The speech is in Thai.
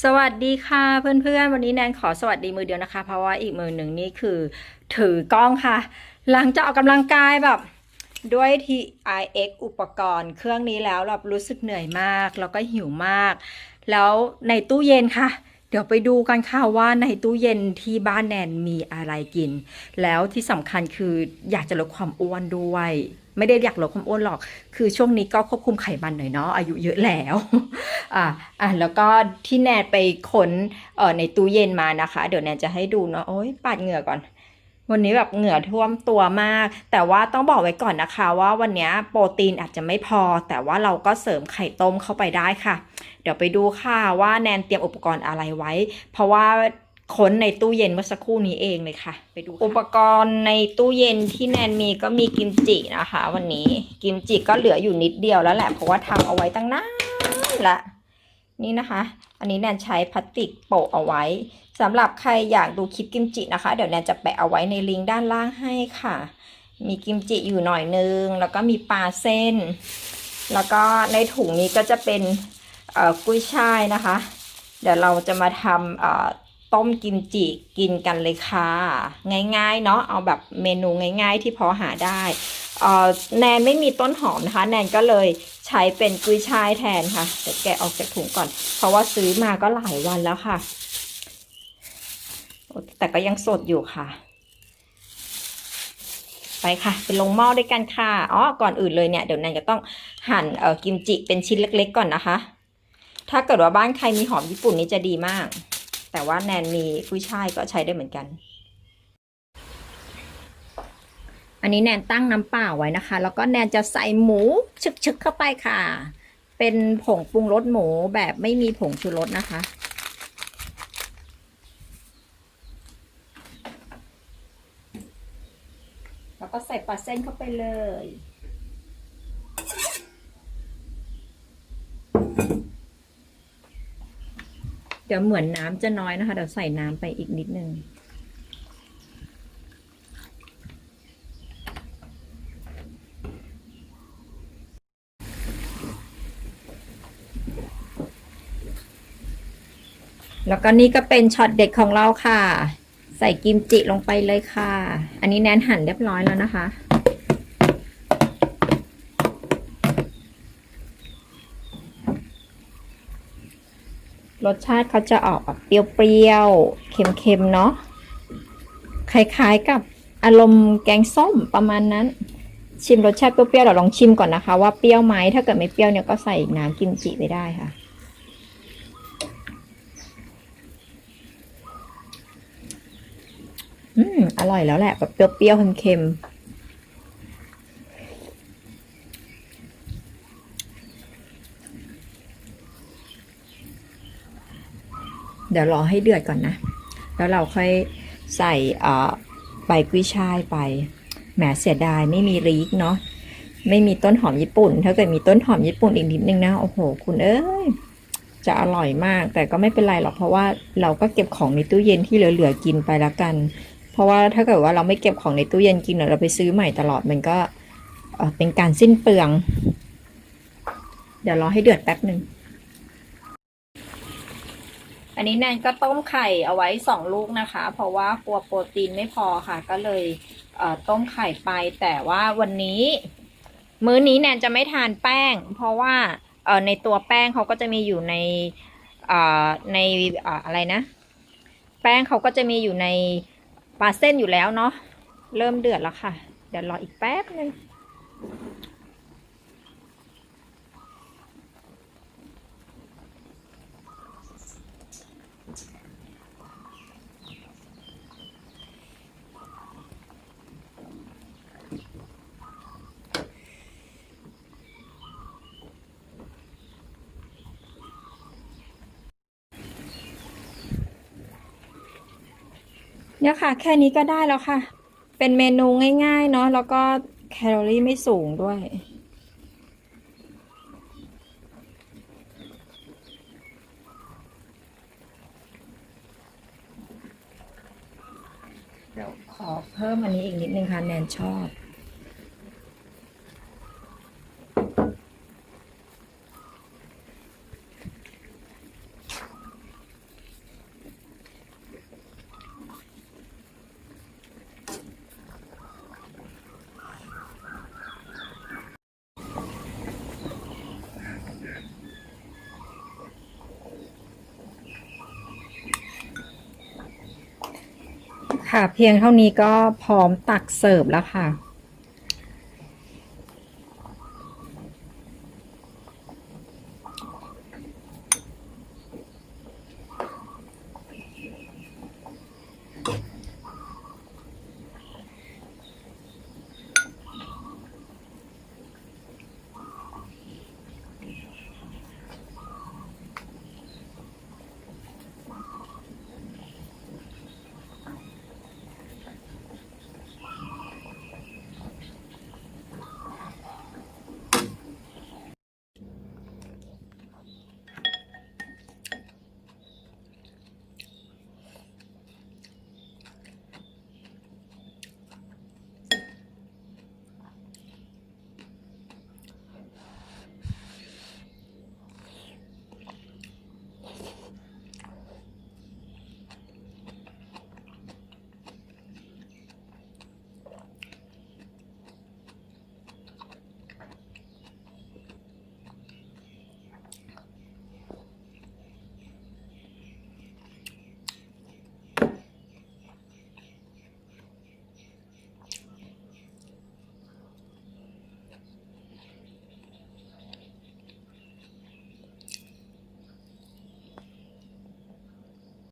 สวัสดีค่ะเพื่อนๆ วันนี้แนนขอสวัสดีมือเดียวนะคะ เพราะว่าอีกมือหนึ่งนี่คือถือกล้องค่ะ หลังจากออกกำลังกายแบบด้วย TIX อุปกรณ์เครื่องนี้แล้วเรารู้สึกเหนื่อยมาก แล้วก็หิวมาก แล้วในตู้เย็นค่ะ เดี๋ยวไปดูกันค่ะว่าในตู้เย็นที่บ้านแนนมีอะไรกิน แล้วที่สำคัญคืออยากจะลดความอ้วนด้วย ไม่ได้อยากลดความอ้วนหรอก คือช่วงนี้ก็ควบคุมไขมันหน่อยเนาะ อายุเยอะแล้ว อะอะแล้วก็ที่แนนไปค้นเอ่อในตู้เย็นมานะคะ เดี๋ยวแนนจะให้ดูเนาะ โอ้ยปาดเหงื่อก่อน วันนี้แบบเหงื่อท่วมตัวมาก แต่ว่าต้องบอกไว้ก่อนนะคะ ว่าวันนี้โปรตีนอาจจะไม่พอ แต่ว่าเราก็เสริมไข่ต้มเข้าไปได้ค่ะ เดี๋ยวไปดูค่ะว่าแนนเตรียมอุปกรณ์อะไรไว้ เพราะว่า ค้นในตู้เย็นเมื่อสักครู่นี้เองเลยค่ะ ไปดูอุปกรณ์ในตู้เย็นที่แนนมีก็มีกิมจินะคะ วันนี้กิมจิก็เหลืออยู่นิดเดียวแล้วแหละเพราะว่าทำเอาไว้ตั้งนานละนี่นะคะ อันนี้แนนใช้พลาสติกโปะเอาไว้สำหรับใครอยากดูคลิปกิมจินะคะ เดี๋ยวแนนจะแปะเอาไว้ในลิงก์ด้านล่างให้ค่ะ มีกิมจิอยู่หน่อยนึง แล้วก็มีปลาเส้น แล้วก็ในถุงนี้ก็จะเป็นกุ้ยช่ายนะคะ เดี๋ยวเราจะมาทำ ต้มกิมจิกินกันเลยค่ะ ง่ายๆเนาะเอาแบบเมนูง่าย ๆ ที่พอหาได้แนนไม่มีต้นหอมนะคะ แนนก็เลยใช้เป็นกุยช่ายแทนค่ะเดี๋ยวแกะออกจากถุงก่อน เพราะว่าซื้อมาก็หลายวันแล้วค่ะ แต่ก็ยังสดอยู่ค่ะ ไปค่ะไปลงหม้อด้วยกันค่ะอ๋อก่อนอื่นเลยเนี่ยเดี๋ยวแนนจะต้องหั่นเอ่อกิมจิเป็นชิ้นเล็ก ๆ ก่อนนะคะ ถ้าเกิดว่าบ้านใครมีหอมญี่ปุ่นนี่จะดีมาก แต่ว่าแนนมีกุ้ยช่ายก็ใช้ได้เหมือนกัน อันนี้แนนตั้งน้ำเปล่าไว้นะคะ แล้วก็แนนจะใส่หมูชึกๆเข้าไปค่ะ เป็นผงปรุงรสหมูแบบไม่มีผงชูรสนะคะแล้วก็ใส่ปลาเส้นเข้าไปเลย ดี๋ยวเหมือนน้ำจะน้อยนะคะ เดี๋ยวใส่น้ำไปอีกนิดนึงแล้วก็นี่ก็เป็นช็อตเด็ดของเราค่ะ ใส่กิมจิลงไปเลยค่ะ อันนี้แนนหั่นเรียบร้อยแล้วนะคะ รสชาติเขาจะออกแบบเปรี้ยวๆ เค็มๆ เนาะ คล้ายๆกับอารมณ์แกงส้มประมาณนั้น ชิมรสชาติเปรี้ยวๆเราลองชิมก่อนนะคะ ว่าเปรี้ยวไหมถ้าเกิดไม่เปรี้ยวเนี่ยก็ใส่น้ำกิมจิไปได้ค่ะ อืม อร่อยแล้วแหละแบบเปรี้ยวๆ เค็มๆ เดี๋ยวรอให้เดือดก่อนนะ แล้วเราค่อยใส่ใบกุ้ยช่ายไป แหมเสียดายไม่มีรีกเนาะ ไม่มีต้นหอมญี่ปุ่น ถ้าเกิดมีต้นหอมญี่ปุ่นอีกนิดนึงนะ โอ้โห คุณเอ้ย จะอร่อยมาก แต่ก็ไม่เป็นไรหรอก เพราะว่าเราก็เก็บของในตู้เย็นที่เหลือๆกินไปละกัน เพราะว่าถ้าเกิดว่าเราไม่เก็บของในตู้เย็นกินเดี๋ยเราไปซื้อใหม่ตลอดมันก็เอ่อเป็นการสิ้นเปลือง เดี๋ยวรอให้เดือดแป๊บหนึ่ง อันนี้แนนก็ต้มไข่เอาไว้สองลูกนะคะ เพราะว่ากลัวโปรตีนไม่พอค่ะ ก็เลยเต้มไข่ไป แต่ว่าวันนี้ มื้อนี้แนนจะไม่ทานแป้ง เพราะว่าในตัวแป้งเขาก็จะมีอยู่ในในอะไรนะ แป้งเขาก็จะมีอยู่ในปลาเส้นอยู่แล้วเนาะเริ่มเดือดแล้วค่ะ เดี๋ยวรออีกแป๊บนึง เนี่ยค่ะ แค่นี้ก็ได้แล้วค่ะ เป็นเมนูง่ายๆ เนาะแล้วก็แคลอรี่ไม่สูงด้วย เดี๋ยวขอเพิ่มอันนี้อีกนิดนึงค่ะ แนนชอบ ค่ะ เพียงเท่านี้ก็พร้อมตักเสิร์ฟแล้วค่ะ Go.